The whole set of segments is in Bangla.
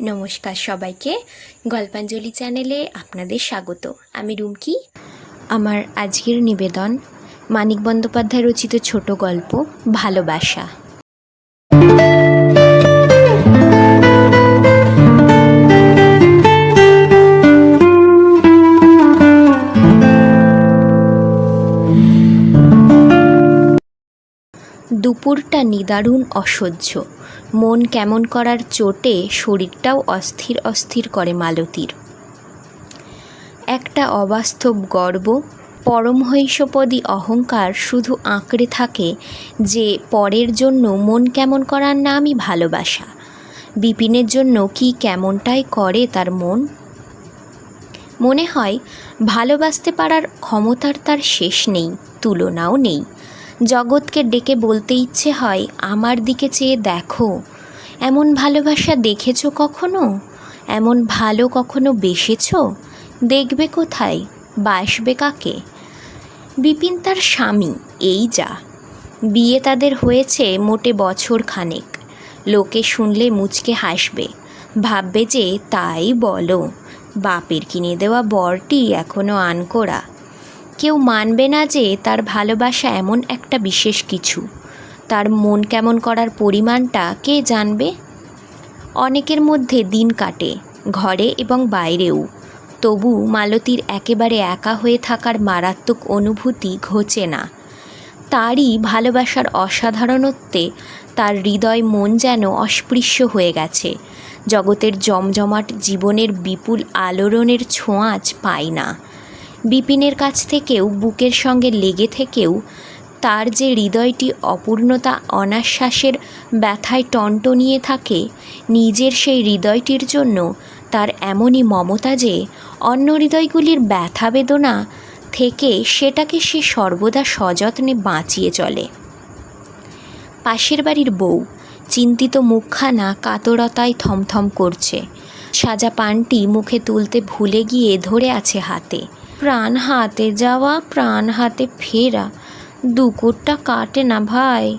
নমস্কার সবাইকে। গল্পাঞ্জলি চ্যানেলে আপনাদের স্বাগত। আমি রুমকি। আমার আজকের নিবেদন, মানিক বন্দ্যোপাধ্যায় রচিত ছোট গল্প, ভালোবাসা। দুপুরটা নিদারুণ অসহ্য। মন কেমন করার চোটে শরীরটাও অস্থির অস্থির করে মালতীর। একটা অবাস্তব গর্ব পরমহৈষপদী অহংকার শুধু আঁকড়ে থাকে যে পরের জন্য মন কেমন করার নামই ভালোবাসা। বিপিনের জন্য কি কেমনটাই করে তার মন? মনে হয়, ভালোবাসতে পারার ক্ষমতার তার শেষ নেই, তুলনাও নেই। জগৎকে ডেকে বলতে ইচ্ছে হয়, আমার দিকে চেয়ে দেখো। এমন ভালোবাসা দেখেছ কখনো? এমন ভালো কখনো বেসেছ? দেখবে কোথায়? বাসবে কাকে? বিপিন তার স্বামী, এই যা। বিয়ে তাদের হয়েছে মোটে বছর খানেক। লোকে শুনলে মুচকে হাসবে। ভাববে যে, তাই বলো, বাপের কিনে দেওয়া বরটি এখনও আনকোড়া কেউ মানবে না যে তার ভালোবাসা এমন একটা বিশেষ কিছু। তার মন কেমন করার পরিমাণটা কে জানবে? অনেকের মধ্যে দিন কাটে, ঘরে এবং বাইরেও। তবু মালতীর একেবারে একা হয়ে থাকার মারাত্মক অনুভূতি ঘোচে না। তারই ভালোবাসার অসাধারণত্বে তার হৃদয় মন যেন অস্পৃশ্য হয়ে গেছে। জগতের জমজমাট জীবনের বিপুল আলোড়নের ছোঁয়াচ পায় না। বিপিনের কাছ থেকেও, বুকের সঙ্গে লেগে থেকেও তার যে হৃদয়টি অপূর্ণতা, অনাশ্বাসের ব্যথায় টনটনিয়ে থাকে, নিজের সেই হৃদয়টির জন্য তার এমনই মমতা যে, অন্য হৃদয়গুলির ব্যথা বেদনা থেকে সেটাকে সে সর্বদা সযত্নে বাঁচিয়ে চলে। পাশের বাড়ির বউ চিন্তিত মুখখানা কাতরতায় থমথম করছে। সাজা পানটি মুখে তুলতে ভুলে গিয়ে ধরে আছে হাতে। প্রাণ হাতে যাওয়া, প্রাণ হাতে ফেরা। দুকুরটা কাটে না ভাই।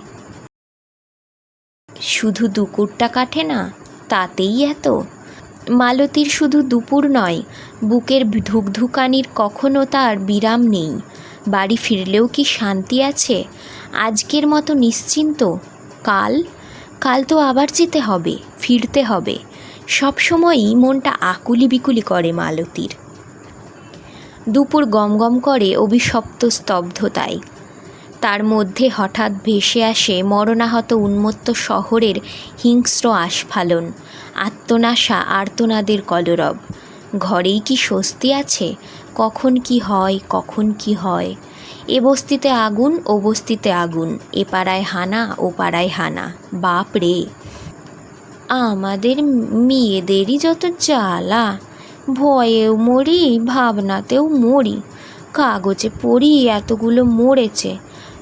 শুধু দুকুরটা কাটে না, তাতেই এত। মালতীর শুধু দুপুর নয়, বুকের ধুকধুকানির কখনো তার বিরাম নেই। বাড়ি ফিরলেও কি শান্তি আছে? আজকের মতো নিশ্চিন্ত। কাল? কাল তো আবার যেতে হবে, ফিরতে হবে। সবসময়ই মনটা আকুলি বিকুলি করে মালতীর। দুপুর গমগম করে অভিশপ্ত স্তব্ধতায়। তার মধ্যে হঠাৎ ভেসে আসে মরণাহত উন্মত্ত শহরের হিংস্র আস্ফালন, আত্মনাশা আর্তনাদের কলরব। ঘরেই কি স্বস্তি আছে? কখন কি হয়? কখন কি হয়? এ বস্তিতে আগুন ও বস্তিতে আগুন, এ পাড়ায় হানা, ও পাড়ায় হানা। বাপ রে আমাদের মেয়েদেরই যত জ্বালা! ভয়েও মরি, ভাবনাতেও মরি। কাগজে পড়ি এতগুলো মরেছে,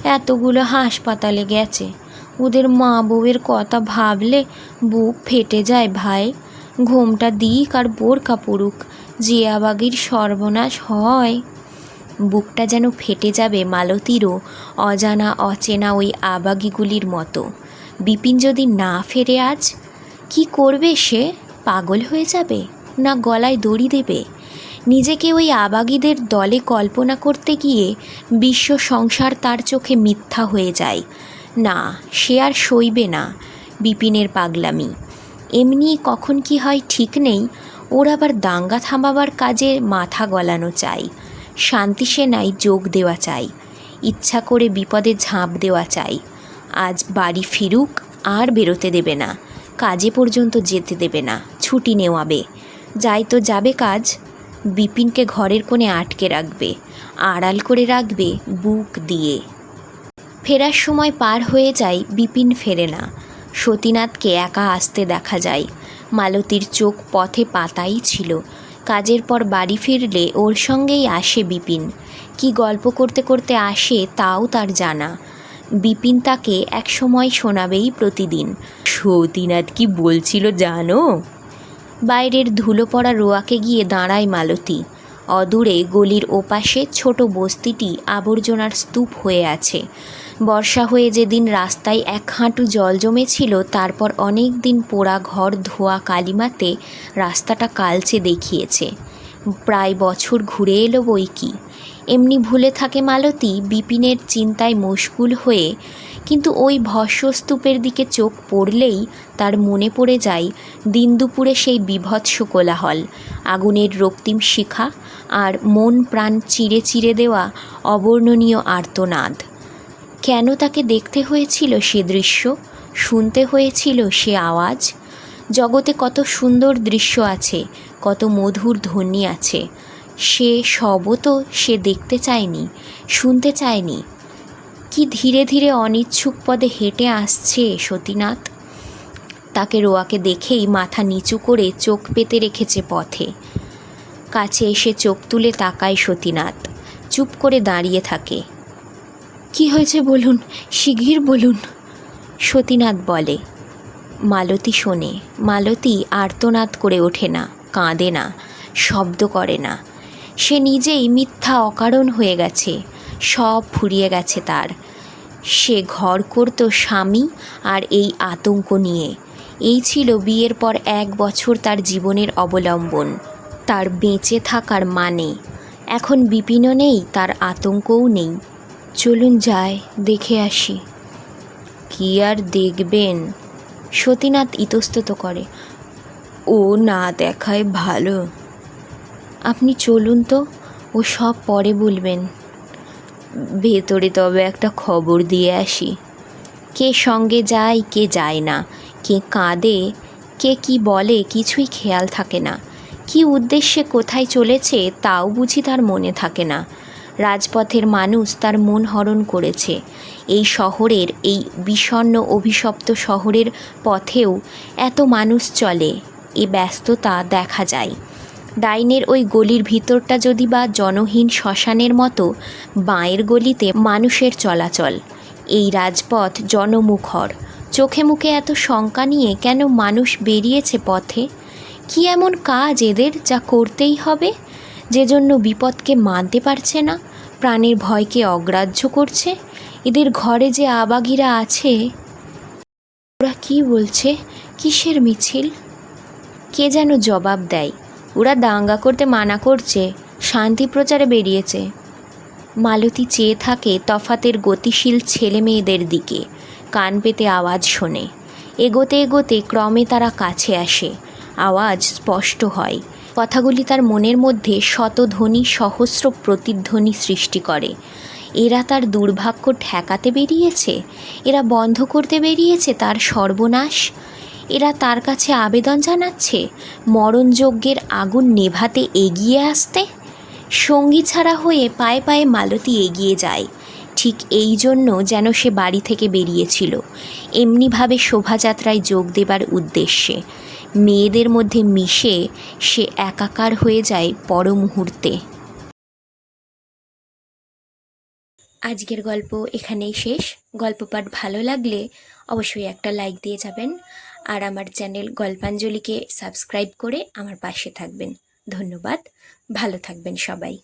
এতগুলো হাসপাতালে গেছে। ওদের মা বউয়ের কথা ভাবলে বুক ফেটে যায় ভাই। ঘোমটা দিক আর বোরকা পড়ুক যে আবাগির সর্বনাশ হয়। বুকটা যেন ফেটে যাবে মালতীরও, অজানা অচেনা ওই আবাগিগুলির মতো। বিপিন যদি না ফেরে আজ, কি করবে সে? পাগল হয়ে যাবে? না গলায় দড়ি দেবে। নিজেকে ওই আবাগীদের দলে কল্পনা করতে গিয়ে বিশ্ব সংসার তার চোখে মিথ্যা হয়ে যায়। না, সে আর সইবে না, বিপিনের পাগলামি। এমনি কখন কি হয় ঠিক নেই, ওর আবার দাঙ্গা থামাবার কাজে মাথা গলানো চাই। শান্তি সেনায় যোগ দেওয়া চাই, ইচ্ছা করে বিপদে ঝাঁপ দেওয়া চাই। আজ বাড়ি ফিরুক, আর বেরোতে দেবে না, কাজে পর্যন্ত যেতে দেবে না, ছুটি নেওয়াবে। যাই তো যাবে কাজ। বিপিনকে ঘরের কোণে আটকে রাখবে, আড়াল করে রাখবে বুক দিয়ে। ফেরার সময় পার হয়ে যায়, বিপিন ফেরে না। সতীনাথকে একা আসতে দেখা যায়। মালতীর চোখ পথে পাতাই ছিল। কাজের পর বাড়ি ফিরলে ওর সঙ্গেই আসে বিপিন। কি গল্প করতে করতে আসে তাও তার জানা। বিপিন তাকে একসময় শোনাবেই প্রতিদিন। সতীনাথ কি বলছিল জানো? বাইরের ধুলো পড়া রোয়াকে গিয়ে দাঁড়ায় মালতী। অদূরে গলির ওপাশে ছোট বস্তিটি আবর্জনার স্তূপ হয়ে আছে। বর্ষা হয়ে যেদিন রাস্তায় এক হাঁটু জল জমেছিল, তারপর অনেক দিন পোড়া ঘর ধোয়া কালিমাতে রাস্তাটা কালচে দেখিয়েছে। প্রায় বছর ঘুরে এলো বই কি এমনি ভুলে থাকে মালতী, বিপিনের চিন্তায় মশগুল হয়ে কিন্তু ওই ভস্মস্তূপের দিকে চোখ পড়লেই তার মনে পড়ে যায় দিন দুপুরে সেই বিভৎস কোলাহল, আগুনের রক্তিম শিখা আর মন প্রাণ চিরে চিরে দেওয়া অবর্ণনীয় আর্তনাদ। কেন তাকে দেখতে হয়েছিল সে দৃশ্য, শুনতে হয়েছিল সে আওয়াজ? জগতে কত সুন্দর দৃশ্য আছে, কত মধুর ধ্বনি আছে। সে সবও তো সে দেখতে চায়নি, শুনতে চায়নি। কি ধীরে ধীরে অনিচ্ছুক পদে হেঁটে আসছে সতীনাথ। তাকে রোয়াকে দেখেই মাথা নিচু করে চোখ পেতে রেখেছে পথে। কাছে এসে চোখ তুলে তাকায় সতীনাথ, চুপ করে দাঁড়িয়ে থাকে। কি হয়েছে বলুন, শিগগির বলুন। সতীনাথ বলে। মালতী শোনে, মালতী আর্তনাদ করে ওঠে না, কাঁদে না, শব্দ করে না। সে নিজেই মিথ্যা অকারণ হয়ে গেছে। সব ফুরিয়ে গেছে তার। সে ঘর করত স্বামী আর এই আতঙ্ক নিয়ে। এই ছিল বিয়ের পর এক বছর তার জীবনের অবলম্বন। তার বেঁচে থাকার মানে। এখন বিপিনও নেই, তার আতঙ্কও নেই। চলুন যায় দেখে আসি। কি আর দেখবেন? সতীনাথ ইতস্তত করে। ও না দেখায় ভালো। আপনি চলুন তো, ও সব পরে বলবেন। ভেতরে তবে একটা খবর দিয়ে আসি। কে সঙ্গে যায়, কে যায় না, কে কাঁদে, কে কি বলে কিছুই খেয়াল থাকে না। কি উদ্দেশ্যে কোথায় চলেছে তাও বুঝি তার মনে থাকে না। রাজপথের মানুষ তার মন হরণ করেছে। এই শহরের, এই বিষণ্ণ অভিশপ্ত শহরের পথেও এত মানুষ চলে, এ ব্যস্ততা দেখা যায়। ডাইনের ওই গলির ভিতরটা যদি বা জনহীন শ্মশানের মতো, বাঁয়ের গলিতে মানুষের চলাচল। এই রাজপথ জনমুখর। চোখে মুখে এত শঙ্কা নিয়ে কেন মানুষ বেরিয়েছে পথে? কি এমন কাজ এদের যা করতেই হবে? যে জন্য বিপদকে মানতে পারছে না, প্রাণের ভয়কে অগ্রাহ্য করছে, এদের ঘরে যে আবাগিরা আছে। ওরা কি বলছে? কিসের মিছিল? কে যেন জবাব দেয়। ওরা দাঙ্গা করতে মানা করছে, শান্তি প্রচারে বেরিয়েছে। মালতী চেয়ে থাকে তফাতের গতিশীল ছেলে মেয়েদের দিকে, কান পেতে আওয়াজ শোনে। এগোতে এগোতে ক্রমে তারা কাছে আসে, আওয়াজ স্পষ্ট হয়। কথাগুলি তার মনের মধ্যে শতধ্বনি, সহস্র প্রতিধ্বনি সৃষ্টি করে। এরা তার দুর্ভাগ্য ঠেকাতে বেরিয়েছে? এরা বন্ধ করতে বেরিয়েছে তার সর্বনাশ? এরা তার কাছে আবেদন জানাচ্ছে, মরণযজ্ঞের আগুন নেভাতে এগিয়ে আসতে? সঙ্গী ছাড়া হয়ে পায়ে পায়ে মালতী এগিয়ে যায়। ঠিক এই জন্য যেন সে বাড়ি থেকে বেরিয়েছিল। এমনিভাবে শোভাযাত্রায় যোগ দেবার উদ্দেশ্যে। মেয়েদের মধ্যে মিশে সে একাকার হয়ে যায় পর মুহূর্তে আজকের গল্প এখানেই শেষ। গল্প পাঠ ভালো লাগলে অবশ্যই একটা লাইক দিয়ে যাবেন। আর আমার চ্যানেল গল্পাঞ্জলিকে সাবস্ক্রাইব করে আমার পাশে থাকবেন। ধন্যবাদ। ভালো থাকবেন সবাই।